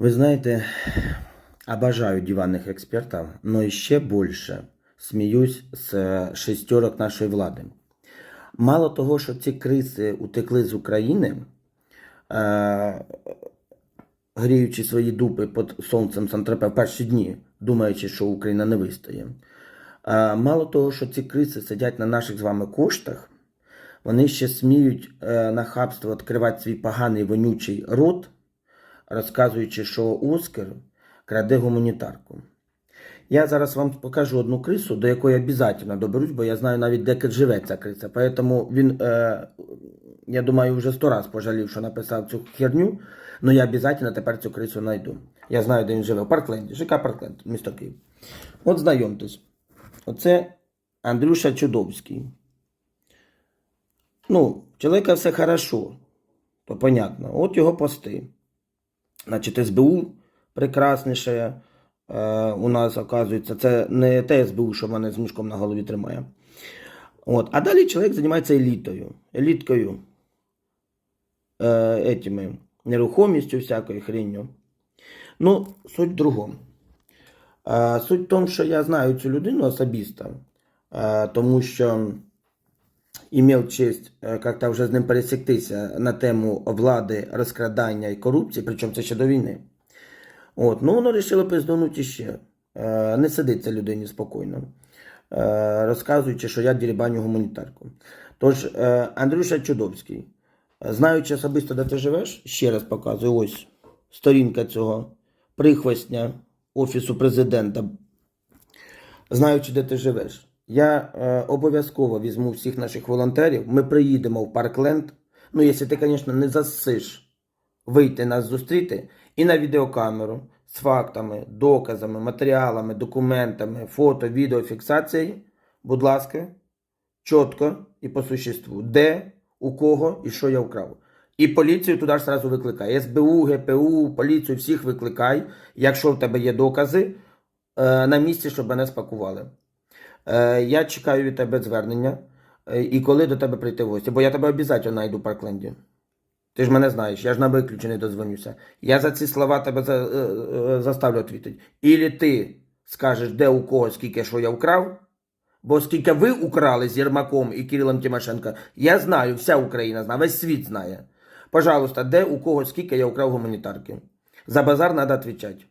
Вы знаете, обожаю диванных экспертов, но еще больше сміюсь з е, шестерок нашої влади. Мало того, що ці криси утекли з України, е, гріючи свої дупи під сонцем Сантропе в перші дні, думаючи, що Україна не вистоє. Е, мало того, що ці криси сидять на наших з вами коштах, вони ще сміють е, нахабство відкривати свій поганий вонючий рот, розказуючи, що Оскар краде гуманітарку. Я зараз вам покажу одну крису, до якої обов'язково доберусь, бо я знаю навіть, де живе ця криса. Поэтому він, е, я думаю, вже сто раз пожалів, що написав цю херню, але я обов'язково тепер цю крису знайду. Я знаю, де він живе. В Паркленді. ЖК Паркленд, місто Київ. От знайомтесь. Оце Андрюша Чудовський. Ну, чоловіка все хорошо, то понятно. От його пости. Значить, СБУ прекрасніше е, у нас, оказується. Це не те СБУ, що мене з мішком на голові тримає. От. А далі чоловік займається елітою. Еліткою. Е, етими, нерухомістю, всякою хрінню. Ну, суть в другому. Е, суть в тому, що я знаю цю людину особисто, е, тому що імів честь е, як-то вже з ним пересіктися на тему влади, розкрадання і корупції, причому це ще до війни. От, ну воно вирішило пизданути ще. Е, не сидиться людині спокійно, е, розказуючи, що я дірібаню гуманітарку. Тож, е, Андрюша Чудовський, знаючи особисто, де ти живеш, ще раз показую, ось сторінка цього прихвостня Офісу президента знаючи, де ти живеш, я е, обов'язково візьму всіх наших волонтерів. Ми приїдемо в Паркленд. Ну, якщо ти, звісно, не засиш вийти нас зустріти і на відеокамеру з фактами, доказами, матеріалами, документами, фото, відео, фіксацією, будь ласка, чітко і по существу, де, у кого і що я вкрав. І поліцію туди ж сразу викликай. СБУ, ГПУ, поліцію, всіх викликай, якщо в тебе є докази, е, на місці, щоб мене спакували. Е, Я чекаю від тебе звернення. е, І коли до тебе прийти в гості, бо я тебе обов'язково знайду в Паркленді. Ти ж мене знаєш, я ж на виключений дозвонюся. Я за ці слова тебе за, е, заставлю відповідати. Ілі ти скажеш, де у кого, скільки що я вкрав, бо скільки ви украли з Єрмаком і Кирилом Тимошенко, я знаю, вся Україна знає, весь світ знає. Пожалуйста, де у кого, скільки я украв гуманітарки. За базар треба відповідати.